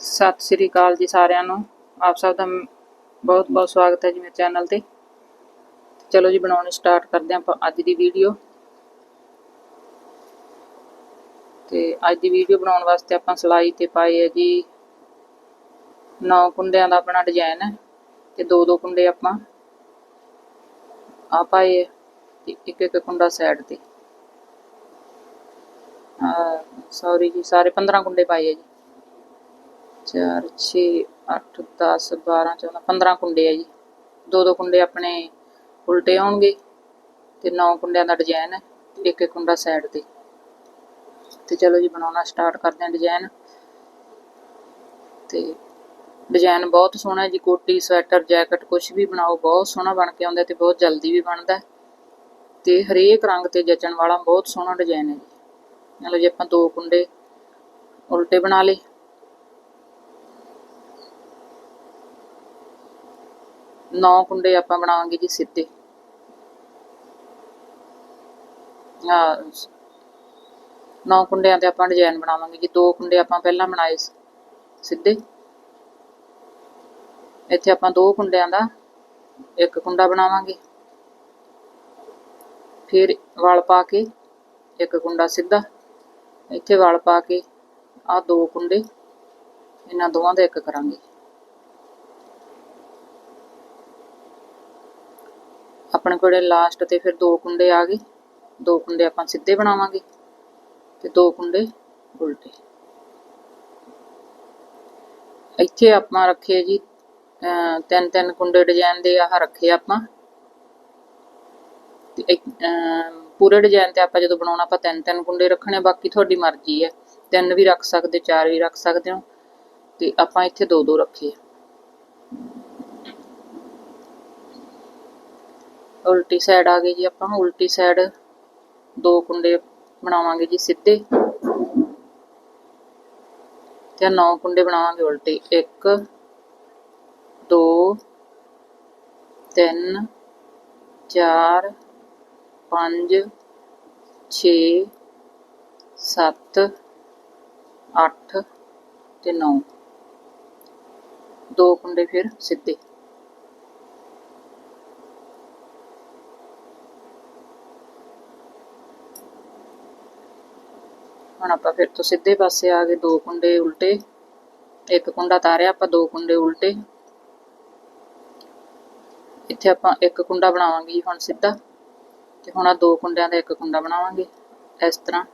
ਸਤਿ ਸ੍ਰੀ ਅਕਾਲ ਜੀ ਸਾਰਿਆਂ ਨੂੰ। ਆਪ ਸਭ ਦਾ ਬਹੁਤ ਬਹੁਤ ਸਵਾਗਤ ਹੈ ਜੀ ਮੇਰੇ ਚੈਨਲ ਤੇ। ਚਲੋ ਜੀ, ਬਣਾਉਣੀ ਸਟਾਰਟ ਕਰਦੇ ਹਾਂ ਆਪਾਂ ਅੱਜ ਦੀ ਵੀਡੀਓ ਤੇ ਅੱਜ ਦੀ ਵੀਡੀਓ ਬਣਾਉਣ ਵਾਸਤੇ ਆਪਾਂ ਸਲਾਈ ਤੇ ਪਾਏ ਹੈ ਜੀ। ਨੌ ਕੁੰਡਿਆਂ ਦਾ ਆਪਣਾ ਡਿਜ਼ਾਈਨ ਹੈ ਤੇ ਦੋ ਦੋ ਕੁੰਡੇ ਆਪਾਂ ਆ ਪਾਏ ਹੈ ਤੇ ਇੱਕ ਇੱਕ ਕੁੰਡਾ ਸਾਈਡ ਤੇ। ਸੌਰੀ ਜੀ, ਸਾਰੇ 15 ਕੁੰਡੇ ਪਾਏ ਹੈ ਜੀ। 4 6 8 10 12 14 15 ਕੁੰਡੇ ਆ ਜੀ। ਦੋ ਦੋ ਕੁੰਡੇ ਆਪਣੇ ਉਲਟੇ ਆਉਣਗੇ ਤੇ ਨੌ ਕੁੰਡਿਆਂ ਦਾ ਡਿਜ਼ਾਈਨ ਹੈ ਇੱਕ ਇੱਕ ਕੁੰਡਾ ਸਾਈਡ ਤੇ। ਤੇ ਚਲੋ ਜੀ, ਬਣਾਉਣਾ ਸਟਾਰਟ ਕਰਦੇ ਹਾਂ ਡਿਜ਼ਾਈਨ ਤੇ ਡਿਜ਼ਾਈਨ ਬਹੁਤ ਸੋਹਣਾ ਹੈ ਜੀ, ਕੋਟੀ, ਸਵੈਟਰ, ਜੈਕਟ ਕੁਝ ਵੀ ਬਣਾਓ, ਬਹੁਤ ਸੋਹਣਾ ਬਣ ਕੇ ਆਉਂਦਾ ਤੇ ਬਹੁਤ ਜਲਦੀ ਵੀ ਬਣਦਾ ਹੈ। ਤੇ ਹਰੇਕ ਰੰਗ ਤੇ ਜਚਣ ਵਾਲਾ ਬਹੁਤ ਸੋਹਣਾ ਡਿਜ਼ਾਈਨ ਹੈ ਜੀ। ਚਲੋ ਜੀ ਆਪਾਂ ਦੋ ਕੁੰਡੇ ਉਲਟੇ ਬਣਾ ਲਏ ਨੌ ਕੁੰਡੇ ਆਪਾਂ ਬਣਾਵਾਂਗੇ ਜੀ ਸਿੱਧੇ। ਆ ਨੌ ਕੁੰਡਿਆਂ ਤੇ ਆਪਾਂ ਡਿਜ਼ਾਈਨ ਬਣਾਵਾਂਗੇ ਜੀ। ਦੋ ਕੁੰਡੇ ਆਪਾਂ ਪਹਿਲਾਂ ਬਣਾਏ ਸਿੱਧੇ। ਇੱਥੇ ਆਪਾਂ ਦੋ ਕੁੰਡਿਆਂ ਦਾ ਇੱਕ ਕੁੰਡਾ ਬਣਾਵਾਂਗੇ। ਫਿਰ ਵਲ ਪਾ ਕੇ ਇੱਕ ਕੁੰਡਾ ਸਿੱਧਾ। ਇੱਥੇ ਵਲ ਪਾ ਕੇ ਆ ਦੋ ਕੁੰਡੇ, ਇਹਨਾਂ ਦੋਵਾਂ ਦਾ ਇੱਕ ਕਰਾਂਗੇ। ਆਪਣੇ ਕੋਲੇ ਲਾਸਟ ਤੇ ਫਿਰ ਦੋ ਕੁੰਡੇ ਆ ਗਏ। ਦੋ ਕੁੰਡੇ ਆਪਾਂ ਸਿੱਧੇ ਬਣਾਵਾਂਗੇ ਤੇ ਦੋ ਕੁੰਡੇ ਉਲਟੇ। ਇੱਥੇ ਆਪਾਂ ਰੱਖੇ ਜੀ ਤਿੰਨ ਤਿੰਨ ਕੁੰਡੇ ਡਿਜ਼ਾਈਨ ਦੇ ਆਹ ਰੱਖੇ ਆਪਾਂ। ਤੇ ਇੱਕ, ਪੂਰੇ ਡਿਜ਼ਾਈਨ ਤੇ ਆਪਾਂ ਜਦੋਂ ਬਣਾਉਣਾ ਆਪਾਂ ਤਿੰਨ ਤਿੰਨ ਕੁੰਡੇ ਰੱਖਣੇ ਬਾਕੀ ਤੁਹਾਡੀ ਮਰਜ਼ੀ ਹੈ। ਤਿੰਨ ਵੀ ਰੱਖ ਸਕਦੇ ਚਾਰ ਵੀ ਰੱਖ ਸਕਦੇ ਹੋ। ਤੇ ਆਪਾਂ ਇੱਥੇ ਦੋ ਦੋ ਰੱਖੇ ਆ। ਉਲਟੀ ਸਾਈਡ ਆ ਗਏ ਜੀ, ਆਪਾਂ ਉਲਟੀ ਸਾਈਡ ਦੋ ਕੁੰਡੇ ਬਣਾਵਾਂਗੇ ਜੀ ਸਿੱਧੇ ਤੇ ਨੌ ਕੁੰਡੇ ਬਣਾਵਾਂਗੇ ਉਲਟੇ। 1 2 3 4 5 6 7 8 ਤੇ 9 ਦੋ ਕੁੰਡੇ ਫਿਰ ਸਿੱਧੇ। ਹੁਣ ਆਪਾਂ ਫਿਰ ਤੋਂ ਸਿੱਧੇ ਪਾਸੇ ਆ ਗਏ, ਦੋ ਕੁੰਡੇ ਉਲਟੇ, ਇੱਕ ਕੁੰਡਾ ਤਾਰਿਆ, ਆਪਾਂ ਦੋ ਕੁੰਡੇ ਉਲਟੇ। ਇੱਥੇ ਆਪਾਂ ਇੱਕ ਕੁੰਡਾ ਬਣਾਵਾਂਗੇ ਜੀ ਹੁਣ ਸਿੱਧਾ, ਤੇ ਹੁਣ ਆ ਦੋ ਕੁੰਡਿਆਂ ਦਾ ਇੱਕ ਕੁੰਡਾ ਬਣਾਵਾਂਗੇ, ਇਸ ਤਰ੍ਹਾਂ।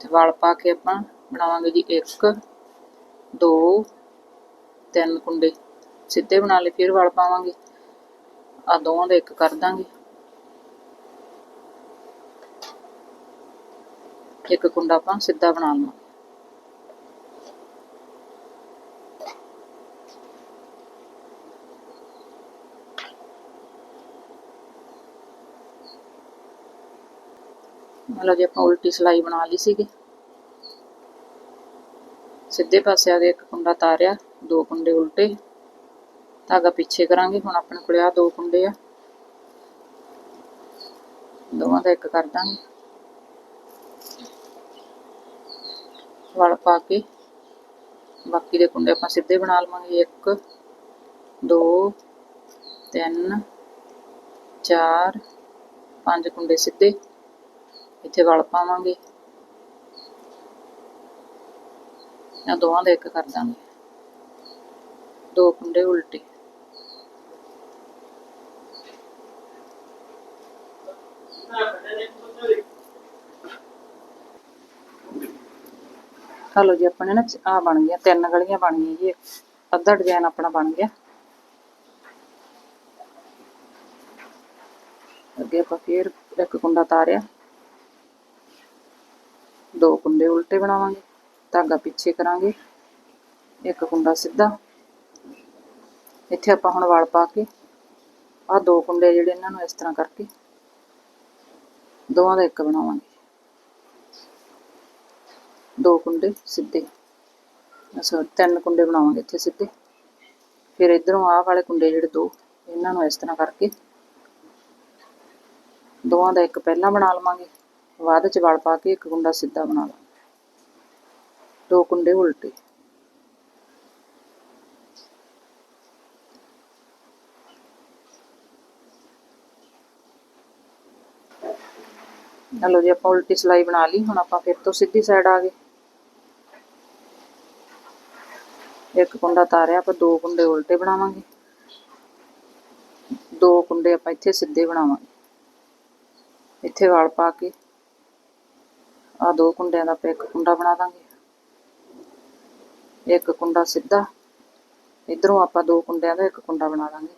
ਤੇ ਵਲ ਪਾ ਕੇ ਆਪਾਂ ਬਣਾਵਾਂਗੇ ਜੀ 1 2 3 ਕੁੰਡੇ। ਸਿੱਧੇ ਬਣਾ ਲਏ, ਫਿਰ ਵਲ ਪਾਵਾਂਗੇ। ਆ ਦੋਵਾਂ ਦਾ ਇੱਕ ਕਰ ਦਾਂਗੇ। ਇੱਕ ਕੁੰਡਾ ਆਪਾਂ ਸਿੱਧਾ ਬਣਾ ਲਵਾਂ। ਮਤਲਬ ਜੇ ਆਪਾਂ ਉਲਟੀ ਸਲਾਈ ਬਣਾ ਲਈ ਸੀਗੀ। ਸਿੱਧੇ ਪਾਸੇ ਆ ਕੇ ਇੱਕ ਕੁੰਡਾ ਤਾਰਿਆ, ਦੋ ਕੁੰਡੇ ਉਲਟੇ। ਧਾਗਾ ਪਿੱਛੇ ਕਰਾਂਗੇ, ਹੁਣ ਆਪਣੇ ਕੋਲੇ ਆ ਦੋ ਕੁੰਡੇ ਆ। ਦੋਵਾਂ ਦਾ ਇੱਕ ਕਰ ਦਾਂਗੇ। ਵਲ ਪਾ ਕੇ। ਬਾਕੀ ਦੇ ਕੁੰਡੇ ਆਪਾਂ ਸਿੱਧੇ ਬਣਾ ਲਵਾਂਗੇ। 1 2 3 4 ਪੰਜ ਕੁੰਡੇ ਸਿੱਧੇ। ਇੱਥੇ ਵਲ ਪਾਵਾਂਗੇ। ਜਾਂ ਦੋਵਾਂ ਦਾ ਇੱਕ ਕਰ ਦਾਂਗੇ। ਦੋ ਕੁੰਡੇ ਉਲਟੇ। ਹਲੋ ਜੀ ਆਪਣੇ ਨਾ ਆ ਬਣ ਗਿਆ ਤਿੰਨ ਗਲੀਆਂ ਬਣ ਗਈਆਂ ਜੀ। ਅੱਧਾ ਡਿਜ਼ਾਈਨ ਆਪਣਾ ਬਣ ਗਿਆ। ਅੱਗੇ ਆਪਾਂ ਫੇਰ ਇੱਕ ਕੁੰਡਾ ਤਾਰਿਆ। ਦੋ ਕੁੰਡੇ ਉਲਟੇ ਬਣਾਵਾਂਗੇ, ਧਾਗਾ ਪਿੱਛੇ ਕਰਾਂਗੇ। ਇੱਕ ਕੁੰਡਾ ਸਿੱਧਾ। ਇੱਥੇ ਆਪਾਂ ਹੁਣ ਵਾਲ ਪਾ ਕੇ ਆ ਦੋ ਕੁੰਡੇ ਜਿਹੜੇ ਇਹਨਾਂ ਨੂੰ ਇਸ ਤਰ੍ਹਾਂ ਕਰਕੇ, ਦੋਵਾਂ ਦਾ ਇੱਕ ਬਣਾਵਾਂਗੇ। ਦੋ ਕੁੰਡੇ ਸਿੱਧੇ। ਅਸਾਂ ਤਿੰਨ ਕੁੰਡੇ ਬਣਾਵਾਂਗੇ ਇੱਥੇ ਸਿੱਧੇ। ਫਿਰ ਇਧਰੋਂ ਆਹ ਵਾਲੇ ਕੁੰਡੇ ਜਿਹੜੇ ਦੋ, ਇਹਨਾਂ ਨੂੰ ਇਸ ਤਰ੍ਹਾਂ ਕਰਕੇ ਦੋਵਾਂ ਦਾ ਇੱਕ ਪਹਿਲਾਂ ਬਣਾ ਲਵਾਂਗੇ, ਬਾਅਦ ਚ ਵਲ ਪਾ ਕੇ ਇੱਕ ਕੁੰਡਾ ਸਿੱਧਾ ਬਣਾ ਲਵਾਂਗੇ। ਦੋ ਕੁੰਡੇ ਉਲਟੇ। ਚਲੋ ਜੀ, ਆਪਾਂ ਉਲਟੀ ਸਲਾਈ ਬਣਾ ਲਈ, ਹੁਣ ਆਪਾਂ ਫਿਰ ਤੋਂ ਸਿੱਧੀ ਸਾਈਡ ਆ ਗਏ। ਇੱਕ ਕੁੰਡਾ ਤਾਰਿਆ, ਆਪਾਂ ਦੋ ਕੁੰਡੇ ਉਲਟੇ ਬਣਾਵਾਂਗੇ। ਦੋ ਕੁੰਡੇ ਆਪਾਂ ਇੱਥੇ ਸਿੱਧੇ ਬਣਾਵਾਂਗੇ। ਇੱਥੇ ਵਾਲ ਪਾ ਕੇ ਆ ਦੋ ਕੁੰਡਿਆਂ ਦਾ ਆਪਾਂ ਇੱਕ ਕੁੰਡਾ ਬਣਾ ਦਾਂਗੇ। ਇੱਕ ਕੁੰਡਾ ਸਿੱਧਾ, ਇਧਰੋਂ ਆਪਾਂ ਦੋ ਕੁੰਡਿਆਂ ਦਾ ਇੱਕ ਕੁੰਡਾ ਬਣਾ ਦਾਂਗੇ।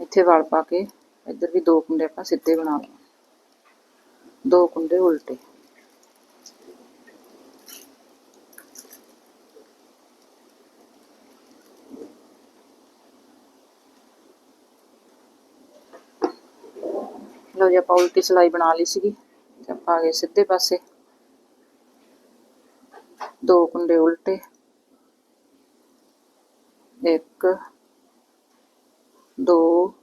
ਇੱਥੇ ਵਾਲ ਪਾ ਕੇ ਇੱਧਰ ਵੀ ਦੋ ਕੁੰਡੇ ਆਪਾਂ ਸਿੱਧੇ ਬਣਾ ਲਵਾਂਗੇ। ਦੋ ਕੁੰਡੇ ਉਲਟੇ ਲਓ ਜੀ ਆਪਾਂ ਉਲਟੀ ਸਲਾਈ ਬਣਾ ਲਈ ਸੀਗੀ ਤੇ ਆਪਾਂ ਆ ਗਏ ਸਿੱਧੇ ਪਾਸੇ। ਦੋ ਕੁੰਡੇ ਉਲਟੇ। ਇੱਕ, ਦੋ,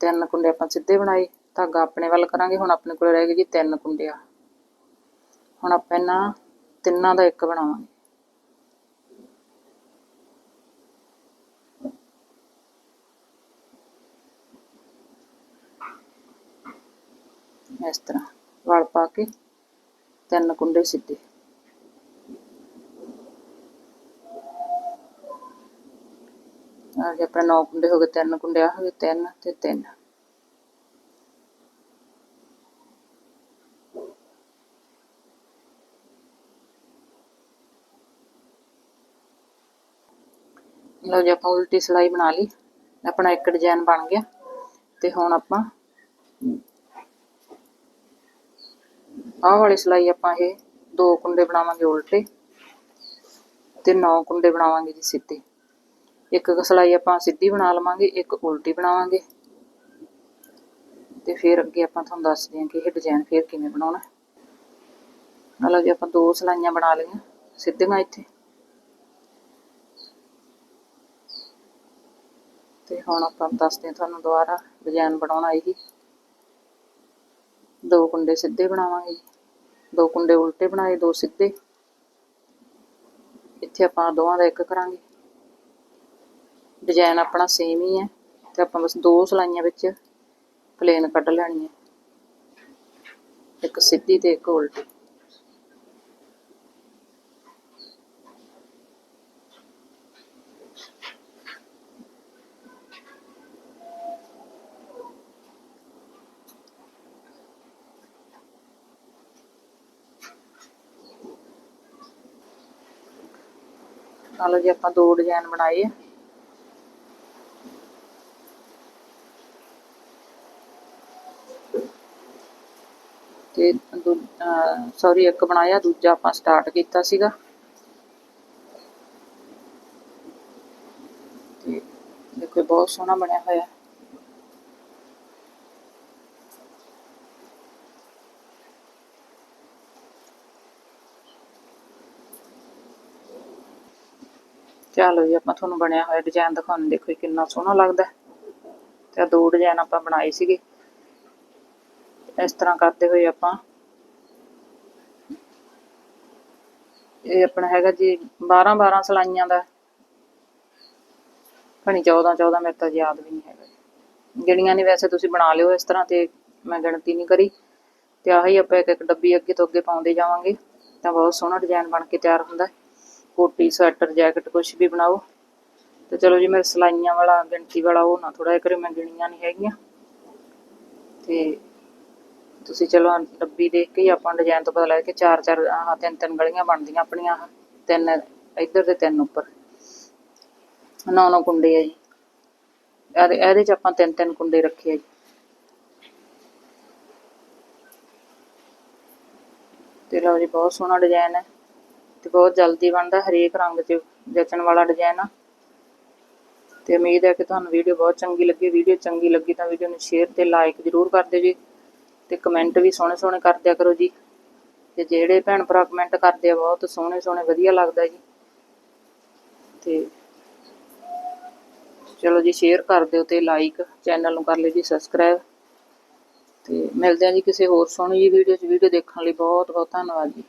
ਤਿੰਨ ਕੁੰਡੇ ਆਪਾਂ ਸਿੱਧੇ ਬਣਾਏ। ਧਾਗਾ ਆਪਣੇ ਵੱਲ ਕਰਾਂਗੇ, ਹੁਣ ਆਪਣੇ ਕੋਲ ਰਹਿ ਗਏ ਜੀ ਤਿੰਨ ਕੁੰਡਿਆ। ਹੁਣ ਆਪਾਂ ਇਹਨਾਂ ਤਿੰਨਾਂ ਦਾ ਇੱਕ ਬਣਾਵਾਂਗੇ। ਇਸ ਤਰ੍ਹਾਂ ਵਲ ਪਾ ਕੇ ਤਿੰਨ ਕੁੰਡੇ ਸਿੱਧੇ ਆ ਜੇ ਆਪਣੇ ਨੌ ਕੁੰਡੇ ਹੋ ਗਏ, ਤਿੰਨ ਕੁੰਡੇ ਆ ਹੋ ਗਏ, ਤਿੰਨ ਤੇ ਤਿੰਨ। ਲਓ ਜੀ, ਆਪਾਂ ਉਲਟੀ ਸਲਾਈ ਬਣਾ ਲਈ। ਆਪਣਾ ਇੱਕ ਡਿਜ਼ਾਈਨ ਬਣ ਗਿਆ ਤੇ ਹੁਣ ਆਪਾਂ ਆਹ ਵਾਲੀ ਸਲਾਈ ਆਪਾਂ ਇਹ ਦੋ ਕੁੰਡੇ ਬਣਾਵਾਂਗੇ ਉਲਟੇ ਤੇ ਨੌ ਕੁੰਡੇ ਬਣਾਵਾਂਗੇ ਜੀ ਸਿੱਧੇ। ਇੱਕ ਇੱਕ ਸਲਾਈ ਆਪਾਂ ਸਿੱਧੀ ਬਣਾ ਲਵਾਂਗੇ, ਇੱਕ ਉਲਟੀ ਬਣਾਵਾਂਗੇ। ਤੇ ਫਿਰ ਅੱਗੇ ਆਪਾਂ ਤੁਹਾਨੂੰ ਦੱਸਦੇ ਹਾਂ ਕਿ ਇਹ ਡਿਜ਼ਾਈਨ ਫਿਰ ਕਿਵੇਂ ਬਣਾਉਣਾ। ਆ ਜੀ, ਆਪਾਂ ਦੋ ਸਲਾਈਆਂ ਬਣਾ ਲਈਆਂ, ਸਿੱਧੀਆਂ ਇੱਥੇ। ਤੇ ਹੁਣ ਆਪਾਂ ਦੱਸਦੇ ਹਾਂ ਤੁਹਾਨੂੰ ਦੁਬਾਰਾ ਡਿਜ਼ਾਈਨ ਬਣਾਉਣਾ ਇਹੀ। ਦੋ ਕੁੰਡੇ ਸਿੱਧੇ ਬਣਾਵਾਂਗੇ ਜੀ। ਦੋ ਕੁੰਡੇ ਉਲਟੇ ਬਣਾਏ, ਦੋ ਸਿੱਧੇ। ਇੱਥੇ ਆਪਾਂ ਦੋਵਾਂ ਦਾ ਇੱਕ ਕਰਾਂਗੇ। ਡਿਜ਼ਾਈਨ ਆਪਣਾ ਸੇਮ ਹੀ ਹੈ ਤੇ ਆਪਾਂ ਬਸ ਦੋ ਸਲਾਈਆਂ ਵਿੱਚ ਪਲੇਨ ਕੱਢ ਲੈਣੀ ਹੈ ਇੱਕ ਸਿੱਧੀ ਤੇ ਇੱਕ ਉਲਟੀ। ਨਾਲ ਜੀ ਆਪਾਂ ਦੋ ਡਿਜ਼ਾਈਨ ਬਣਾਏ ਆ। ਤੇ ਸੌਰੀ ਇੱਕ ਬਣਾਇਆ, ਦੂਜਾ ਆਪਾਂ ਸਟਾਰਟ ਕੀਤਾ ਸੀਗਾ। ਤੇ ਦੇਖੋ ਬਹੁਤ ਸੋਹਣਾ ਬਣਿਆ ਹੋਇਆ। ਚਲੋ ਜੀ ਆਪਾਂ ਤੁਹਾਨੂੰ ਬਣਿਆ ਹੋਇਆ ਡਿਜ਼ਾਈਨ ਦਿਖਾਉਣ ਦੇਖੋ ਕਿੰਨਾ ਸੋਹਣਾ ਲੱਗਦਾ ਤੇ ਆ ਦੋ ਡਿਜ਼ਾਈਨ ਆਪਾਂ ਬਣਾਏ ਸੀਗੇ। ਇਸ ਤਰ੍ਹਾਂ ਕਰਦੇ ਹੋਏ ਆਪਾਂ। ਇਹ ਆਪਣਾ ਹੈਗਾ ਜੀ 12 12 ਸਲਾਈਆਂ ਦਾ। ਖਣੀ 14 14 ਮੇਰੇ ਤਾਂ ਯਾਦ ਵੀ ਨਹੀਂ ਹੈਗਾ। ਜਿਹੜੀਆਂ ਨਹੀਂ ਵੈਸੇ ਤੁਸੀਂ ਬਣਾ ਲਿਓ ਇਸ ਤਰ੍ਹਾਂ ਤੇ ਮੈਂ ਗਿਣਤੀ ਨਹੀਂ ਕਰੀ। ਤੇ ਆਹੀ ਆਪਾਂ ਇੱਕ ਇੱਕ ਡੱਬੀ ਅੱਗੇ ਤੋਂ ਅੱਗੇ ਪਾਉਂਦੇ ਜਾਵਾਂਗੇ। ਤਾਂ ਬਹੁਤ ਸੋਹਣਾ ਡਿਜ਼ਾਈਨ ਬਣ ਕੇ ਤਿਆਰ ਹੁੰਦਾ ਹੈ। ਕੋਟੀ, ਸਵੈਟਰ, ਜੈਕਟ ਕੁਝ ਵੀ ਬਣਾਓ। ਤੇ ਚਲੋ ਜੀ, ਮੇਰੇ ਸਲਾਈਆਂ ਵਾਲਾ, ਗਿਣਤੀ ਵਾਲਾ, ਉਹ ਨਾ ਥੋੜਾ ਜਿਹਾ ਕਰੇ ਮੈਂ ਗਿਣੀਆਂ ਨਹੀਂ ਹੈਗੀਆਂ। ਤੇ ਤੁਸੀਂ ਚਲੋ ਡੱਬੀ ਦੇਖ ਕੇ ਹੀ ਆਪਾਂ ਡਿਜ਼ਾਈਨ ਤੋਂ ਪਤਾ ਲੱਗ ਕਿ ਚਾਰ ਚਾਰ, ਆਹ ਤਿੰਨ ਤਿੰਨ ਗਲੀਆਂ ਬਣਦੀਆਂ ਆਪਣੀਆਂ ਤਿੰਨ ਇੱਧਰ ਤੇ ਤਿੰਨ ਉੱਪਰ। ਨੌ ਨੌ ਕੁੰਡੇ ਆ ਜੀ। ਇਹਦੇ ਇਹਦੇ ਚ ਆਪਾਂ ਤਿੰਨ ਤਿੰਨ ਕੁੰਡੇ ਰੱਖੇ ਆ ਜੀ। ਤੇ ਲਓ ਜੀ, ਬਹੁਤ ਸੋਹਣਾ ਡਿਜ਼ਾਈਨ ਹੈ। ਤੇ ਬਹੁਤ ਜਲਦੀ ਬਣਦਾ, ਹਰੇਕ ਰੰਗ 'ਚ ਜਚਣ ਵਾਲਾ ਡਿਜ਼ਾਈਨ ਆ। ਤੇ ਉਮੀਦ ਹੈ ਕਿ ਤੁਹਾਨੂੰ ਵੀਡੀਓ ਬਹੁਤ ਚੰਗੀ ਲੱਗੀ। ਵੀਡੀਓ ਚੰਗੀ ਲੱਗੀ ਤਾਂ ਵੀਡੀਓ ਨੂੰ ਸ਼ੇਅਰ ਤੇ ਲਾਈਕ ਜ਼ਰੂਰ ਕਰ ਦਿਓ ਜੀ। ਤੇ ਕਮੈਂਟ ਵੀ ਸੋਹਣੇ ਸੋਹਣੇ ਕਰ ਦਿਆ ਕਰੋ ਜੀ। ਤੇ ਜਿਹੜੇ ਭੈਣ ਭਰਾ ਕਮੈਂਟ ਕਰਦੇ ਆ, ਬਹੁਤ ਸੋਹਣੇ ਸੋਹਣੇ ਵਧੀਆ ਲੱਗਦਾ ਜੀ। ਤੇ ਚਲੋ ਜੀ ਸ਼ੇਅਰ ਕਰ ਦਿਓ ਤੇ ਲਾਈਕ ਚੈਨਲ ਨੂੰ ਕਰ ਲਿਓ ਜੀ ਸਬਸਕ੍ਰਾਈਬ ਤੇ ਮਿਲਦੇ ਆ ਜੀ ਕਿਸੇ ਹੋਰ ਸੋਹਣੀ ਜੀ ਵੀਡੀਓ 'ਚ। ਵੀਡੀਓ ਦੇਖਣ ਲਈ ਬਹੁਤ ਬਹੁਤ ਧੰਨਵਾਦ ਜੀ।